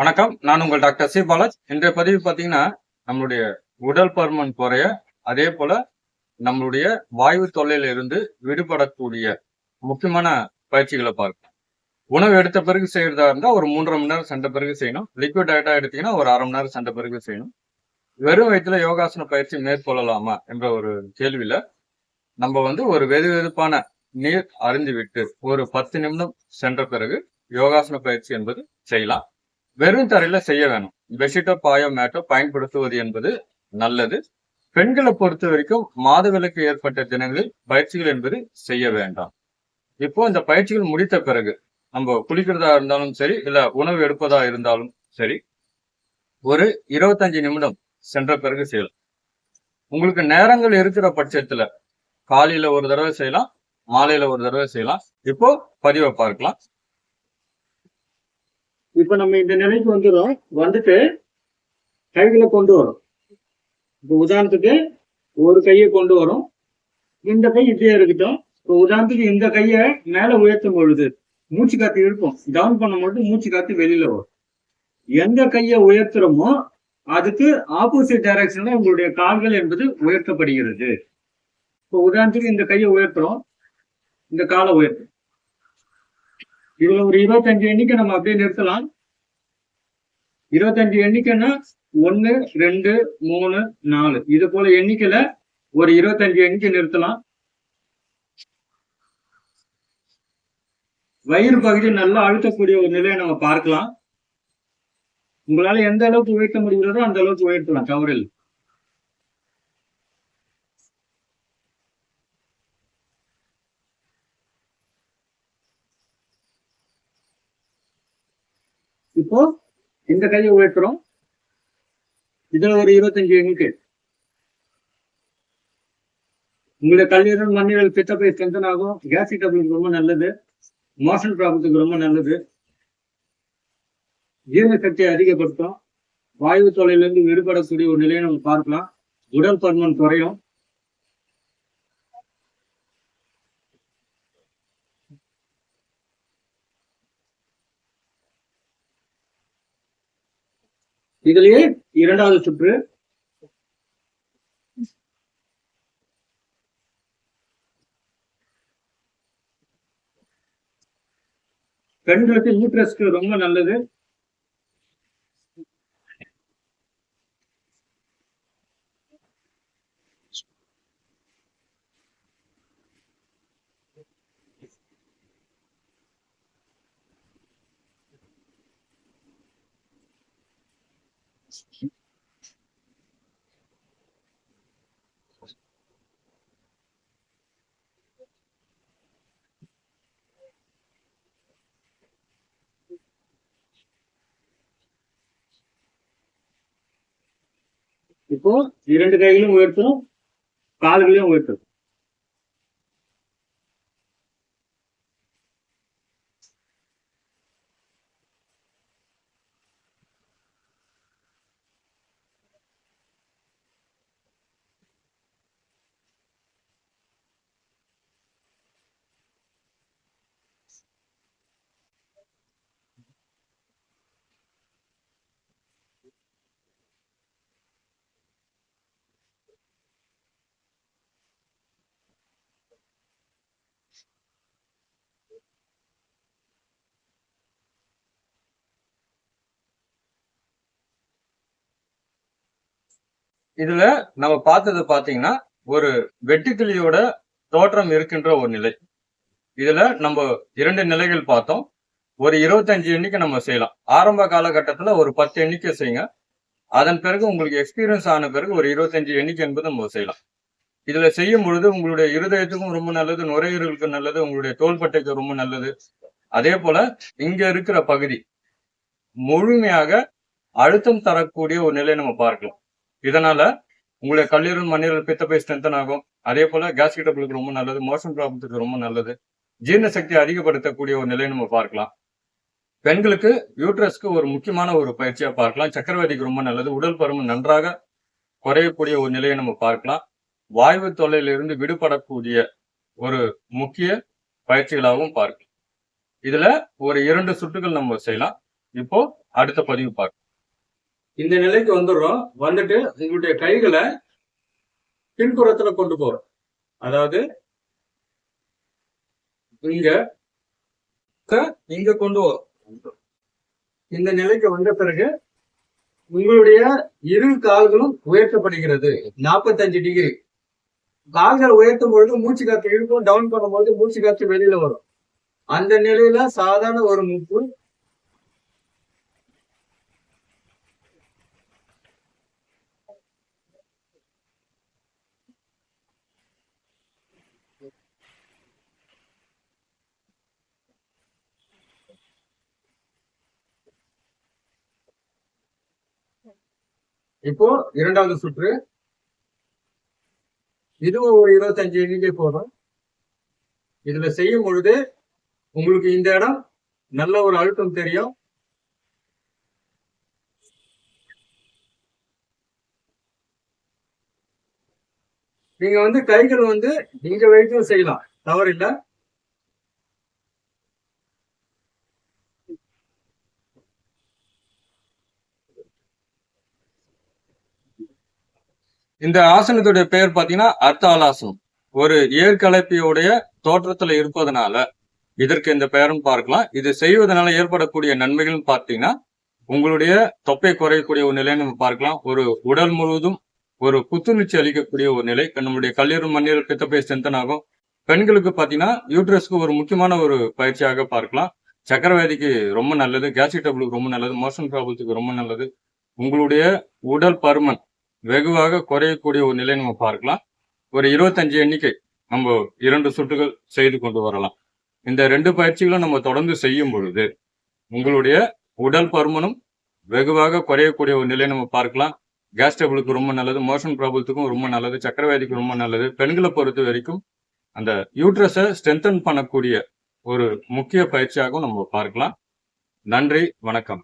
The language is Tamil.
வணக்கம். நான் உங்கள் டாக்டர் சி. பாலாஜ். இன்றைய பதிவு பார்த்தீங்கன்னா நம்மளுடைய உடல் பருமன் குறைய அதே போல நம்மளுடைய வாயு தொல்லையில இருந்து விடுபடக்கூடிய முக்கியமான பயிற்சிகளை பார்க்கலாம். உணவு எடுத்த பிறகு செய்யறதா இருந்தால் ஒரு மூன்றரை மணி நேரம் சண்டை பிறகு செய்யணும். லிக்விட் டயட்டா எடுத்தீங்கன்னா ஒரு அரை மணி நேரம் சண்டை பிறகு செய்யணும். வெறும் வயிற்றுல யோகாசன பயிற்சி மேற்கொள்ளலாமா என்ற ஒரு கேள்வியில நம்ம வந்து ஒரு வெது வெதுப்பான நீர் அருந்து விட்டு ஒரு பத்து நிமிடம் சென்ற பிறகு யோகாசன பயிற்சி என்பது செய்யலாம். வெறும் தரையில செய்ய வேணும். பெட்ஷீட்டோ பாயோ மேட்டோ பயன்படுத்துவது என்பது நல்லது. பெண்களை பொறுத்த வரைக்கும் மாதவிலக்கு ஏற்பட்ட தினங்களில் பயிற்சிகள் என்பது செய்ய வேண்டாம். இப்போ இந்த பயிற்சிகள் முடித்த பிறகு நம்ம குளிக்கிறதா இருந்தாலும் சரி இல்ல உணவு எடுப்பதா இருந்தாலும் சரி ஒரு இருபத்தஞ்சு நிமிடம் சென்ற பிறகு செய்யலாம். உங்களுக்கு நேரங்கள் இருக்கிற பட்சத்துல காலையில ஒரு தடவை செய்யலாம் மாலையில ஒரு தடவை செய்யலாம். இப்போ பதிவை பார்க்கலாம். இப்ப நம்ம இந்த நிலைக்கு வந்துடும் வந்துட்டு கைகளை கொண்டு வரும். இப்ப உதாரணத்துக்கு ஒரு கையை கொண்டு வரும். இந்த கை இப்படியே இருக்கட்டும். இப்போ உதாரணத்துக்கு இந்த கையை மேல உயர்த்தும் பொழுது மூச்சு காத்து இருக்கும் டவுன் பண்ண மட்டும் மூச்சு காத்து வெளியில வரும். எந்த கையை உயர்த்துறோமோ அதுக்கு ஆப்போசிட் டைரக்ஷன்ல உங்களுடைய கால்கள் என்பது உயர்த்தப்படுகிறது. இப்போ உதாரணத்துக்கு இந்த கையை உயர்த்துறோம். இந்த காலை உயர்த்தும் இதுல ஒரு இருபத்தஞ்சு எண்ணிக்கை நம்ம அப்படியே நிறுத்தலாம். இருபத்தஞ்சு எண்ணிக்கைன்னா ஒன்னு ரெண்டு மூணு நாலு. இது போல எண்ணிக்கையில ஒரு இருபத்தஞ்சு எண்ணிக்கை நிறுத்தலாம். வயிறு பகுதி நல்லா அழுத்தக்கூடிய ஒரு நிலையை நம்ம பார்க்கலாம். உங்களால எந்த அளவுக்கு உயர்த்த முடிகிறதோ அந்த அளவுக்கு உயர்த்தலாம் கவரில். இப்போ இந்த கையை உயர்த்துறோம். இதுல ஒரு இருபத்தஞ்சு எங்கு உங்களுடைய கல்லீரல் மண்ணீரல் பித்தப்பை ஸ்ட்ரென்தன் ஆகும். கேஸ்ட்ரிக் டபுளுக்கு ரொம்ப நல்லது. மோஷன் ப்ராப்ளத்துக்கு ரொம்ப நல்லது. ஜீரண சக்தியை அதிகப்படுத்தும். வாயு தொலையிலிருந்து விடுபடக்கூடிய ஒரு நிலையை நம்ம பார்க்கலாம். உடல் பருமன் குறையும். இதுலயே இரண்டாவது சுற்று. பெண்களுக்கு யூட்ரஸ்க்கு ரொம்ப நல்லது. இப்போ இரண்டு கைகளும் உயர்த்தும் கால்களையும் உயர்த்தும் இதுல நம்ம பார்த்தது பாத்தீங்கன்னா ஒரு வெட்டுக்கிளியோட தோற்றம் இருக்கின்ற ஒரு நிலை. இதுல நம்ம இரண்டு நிலைகள் பார்த்தோம். ஒரு இருபத்தஞ்சு எண்ணிக்கை நம்ம செய்யலாம். ஆரம்ப காலகட்டத்தில் ஒரு பத்து எண்ணிக்கை செய்யுங்க. அதன் பிறகு உங்களுக்கு எக்ஸ்பீரியன்ஸ் ஆன பிறகு ஒரு இருபத்தஞ்சு எண்ணிக்கை என்பது நம்ம செய்யலாம். இதுல செய்யும் பொழுது உங்களுடைய இருதயத்துக்கும் ரொம்ப நல்லது நுரையீரலுக்கு நல்லது உங்களுடைய தோள்பட்டைக்கு ரொம்ப நல்லது. அதே போல இங்க இருக்கிற பகுதி முழுமையாக அழுத்தம் தரக்கூடிய ஒரு நிலையை நம்ம பார்க்கலாம். இதனால உங்களுடைய கல்லீரல் மண்ணீரல் பித்தப்பை ஸ்ட்ரென்தன் ஆகும். அதே போல கேஸ்ட்ரிக் ரொம்ப நல்லது மோஷன் ப்ராப்ளத்துக்கு ரொம்ப நல்லது. ஜீரண சக்தியை அதிகப்படுத்தக்கூடிய ஒரு நிலையை நம்ம பார்க்கலாம். பெண்களுக்கு யூட்ரஸ்க்கு ஒரு முக்கியமான ஒரு பயிற்சியா பார்க்கலாம். சக்கரவர்த்திக்கு ரொம்ப நல்லது. உடல் பருமன் நன்றாக குறையக்கூடிய ஒரு நிலையை நம்ம பார்க்கலாம். வாய்வு தொல்லையிலிருந்து விடுபடக்கூடிய ஒரு முக்கிய பயிற்சிகளாகவும் பார்க்கலாம். இதுல ஒரு இரண்டு சுட்டுகள் நம்ம செய்யலாம். இப்போ அடுத்த பதிவு பார்க்கலாம். இந்த நிலைக்கு வந்துடுறோம். வந்துட்டு உங்களுடைய கைகளை பின்புறத்துல கொண்டு போறோம். அதாவது இங்க இங்க கொண்டு வரும் இந்த நிலைக்கு வந்த பிறகு உங்களுடைய இரு கால்களும் உயர்த்தப்படுகிறது. 45 டிகிரி கால்கள் உயர்த்தும் பொழுது மூச்சு காற்று இழுக்கும் டவுன் பண்ணும்போது மூச்சு காற்று வெளியில வரும். அந்த நிலையில சாதாரண ஒரு முப்பு இப்போ இரண்டாவது சுற்று. இதுவும் ஒரு இருபத்தஞ்சு எண்ணிக்கை போதும் இதுல செய்யும் பொழுது உங்களுக்கு இந்த இடம் நல்ல ஒரு அழுத்தம் தெரியும். நீங்க வந்து கைகள் வந்து நீங்க வரைக்கும் செய்யலாம். தவறில்ல. இந்த ஆசனத்துடைய பெயர் பார்த்தீங்கன்னா அர்த்தாலாசனம் ஒரு ஏற்கலப்பியுடைய தோற்றத்துல இருப்பதனால இதற்கு இந்த பெயரும் பார்க்கலாம். இது செய்வதனால ஏற்படக்கூடிய நன்மைகள்னு பார்த்தீங்கன்னா உங்களுடைய தொப்பை குறையக்கூடிய ஒரு நிலையை நம்ம பார்க்கலாம். ஒரு உடல் முழுவதும் ஒரு புத்துணர்ச்சி அளிக்கக்கூடிய ஒரு நிலை. நம்மளுடைய கல்லீரல் மண்ணீரல் பித்தப்பை ஸ்ட்ரென்தன் ஆகும் பெண்களுக்கு பார்த்தீங்கன்னா யூட்ரஸ்க்கு ஒரு முக்கியமான ஒரு பயிற்சியாக பார்க்கலாம். சக்கரவாதிக்கு ரொம்ப நல்லது கேஸ்ட்ரிக் டபுளுக்கு ரொம்ப நல்லது மோஷன் ப்ராப்ளத்துக்கு ரொம்ப நல்லது. உங்களுடைய உடல் பருமன் வெகுவாக குறையக்கூடிய ஒரு நிலை நம்ம பார்க்கலாம். ஒரு இருபத்தஞ்சு எண்ணிக்கை நம்ம இரண்டு சுட்டுகள் செய்து கொண்டு வரலாம். இந்த ரெண்டு பயிற்சிகளும் நம்ம தொடர்ந்து செய்யும் பொழுது உங்களுடைய உடல் பருமனும் வெகுவாக குறையக்கூடிய ஒரு நிலை நம்ம பார்க்கலாம். கேஸ் டேபிளுக்கு ரொம்ப நல்லது மோஷன் ப்ராப்ளத்துக்கும் ரொம்ப நல்லது சக்கரவாதிக்கு ரொம்ப நல்லது. பெண்களை பொறுத்த வரைக்கும் அந்த யூட்ரஸை ஸ்ட்ரென்தன் பண்ணக்கூடிய ஒரு முக்கிய பயிற்சியாகவும் நம்ம பார்க்கலாம். நன்றி வணக்கம்.